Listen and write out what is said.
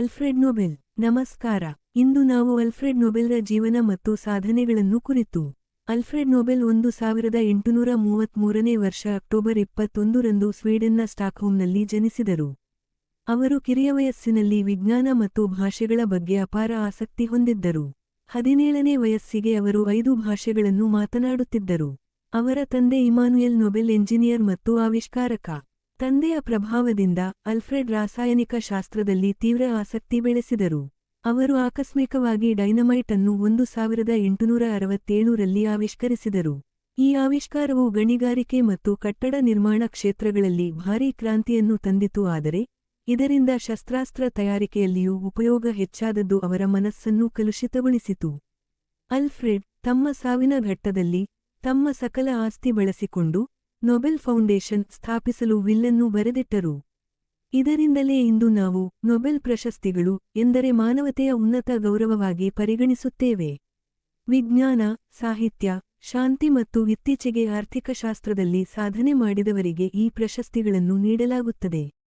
Alfred Nobel. ನಮಸ್ಕಾರ. ಇಂದು ನಾವು Alfred ನೊಬೆಲ್ರ ಜೀವನ ಮತ್ತು ಸಾಧನೆಗಳನ್ನು ಕುರಿತು. ಅಲ್ಫ್ರೆಡ್ ನೊಬೆಲ್ ಒಂದು ಸಾವಿರದ ಎಂಟುನೂರ ಮೂವತ್ಮೂರನೇ ವರ್ಷ ಅಕ್ಟೋಬರ್ ಇಪ್ಪತ್ತೊಂದರಂದು ಸ್ವೀಡನ್ನ ಸ್ಟಾಕ್ಹೋಮ್ನಲ್ಲಿ ಜನಿಸಿದರು. ಅವರು ಕಿರಿಯ ವಯಸ್ಸಿನಲ್ಲಿ ವಿಜ್ಞಾನ ಮತ್ತು ಭಾಷೆಗಳ ಬಗ್ಗೆ ಅಪಾರ ಆಸಕ್ತಿ ಹೊಂದಿದ್ದರು. ಹದಿನೇಳನೇ ವಯಸ್ಸಿಗೆ ಅವರು ಐದು ಭಾಷೆಗಳನ್ನು ಮಾತನಾಡುತ್ತಿದ್ದರು. ಅವರ ತಂದೆ ಇಮಾನುಯಲ್ ನೊಬೆಲ್ ಎಂಜಿನಿಯರ್ ಮತ್ತು ಆವಿಷ್ಕಾರಕ. ತಂದೆಯ ಪ್ರಭಾವದಿಂದ ಅಲ್ಫ್ರೆಡ್ ರಾಸಾಯನಿಕ ಶಾಸ್ತ್ರದಲ್ಲಿ ತೀವ್ರ ಆಸಕ್ತಿ ಬೆಳೆಸಿದರು. ಅವರು ಆಕಸ್ಮಿಕವಾಗಿ ಡೈನಮೈಟ್ ಅನ್ನು ಒಂದು ಸಾವಿರದ ಎಂಟುನೂರ ಅರವತ್ತೇಳರಲ್ಲಿ ಆವಿಷ್ಕರಿಸಿದರು. ಈ ಆವಿಷ್ಕಾರವು ಗಣಿಗಾರಿಕೆ ಮತ್ತು ಕಟ್ಟಡ ನಿರ್ಮಾಣ ಕ್ಷೇತ್ರಗಳಲ್ಲಿ ಭಾರೀ ಕ್ರಾಂತಿಯನ್ನು ತಂದಿತು, ಆದರೆ ಇದರಿಂದ ಶಸ್ತ್ರಾಸ್ತ್ರ ತಯಾರಿಕೆಯಲ್ಲಿಯೂ ಉಪಯೋಗ ಹೆಚ್ಚಾದದ್ದು ಅವರ ಮನಸ್ಸನ್ನು ಕಲುಷಿತಗೊಳಿಸಿತು. ಅಲ್ಫ್ರೆಡ್ ತಮ್ಮ ಸಾವಿನ ಘಟ್ಟದಲ್ಲಿ ತಮ್ಮ ಸಕಲ ಆಸ್ತಿ ಬಳಸಿಕೊಂಡು ನೊಬೆಲ್ ಫೌಂಡೇಶನ್ ಸ್ಥಾಪಿಸಲು ವಿಲ್ಲನ್ನು ಬರೆದಿಟ್ಟರು. ಇದರಿಂದಲೇ ಇಂದು ನಾವು ನೊಬೆಲ್ ಪ್ರಶಸ್ತಿಗಳು ಎಂದರೆ ಮಾನವತೆಯ ಉನ್ನತ ಗೌರವವಾಗಿ ಪರಿಗಣಿಸುತ್ತೇವೆ. ವಿಜ್ಞಾನ, ಸಾಹಿತ್ಯ, ಶಾಂತಿ ಮತ್ತು ಇತ್ತೀಚೆಗೆ ಆರ್ಥಿಕಶಾಸ್ತ್ರದಲ್ಲಿ ಸಾಧನೆ ಮಾಡಿದವರಿಗೆ ಈ ಪ್ರಶಸ್ತಿಗಳನ್ನು ನೀಡಲಾಗುತ್ತದೆ.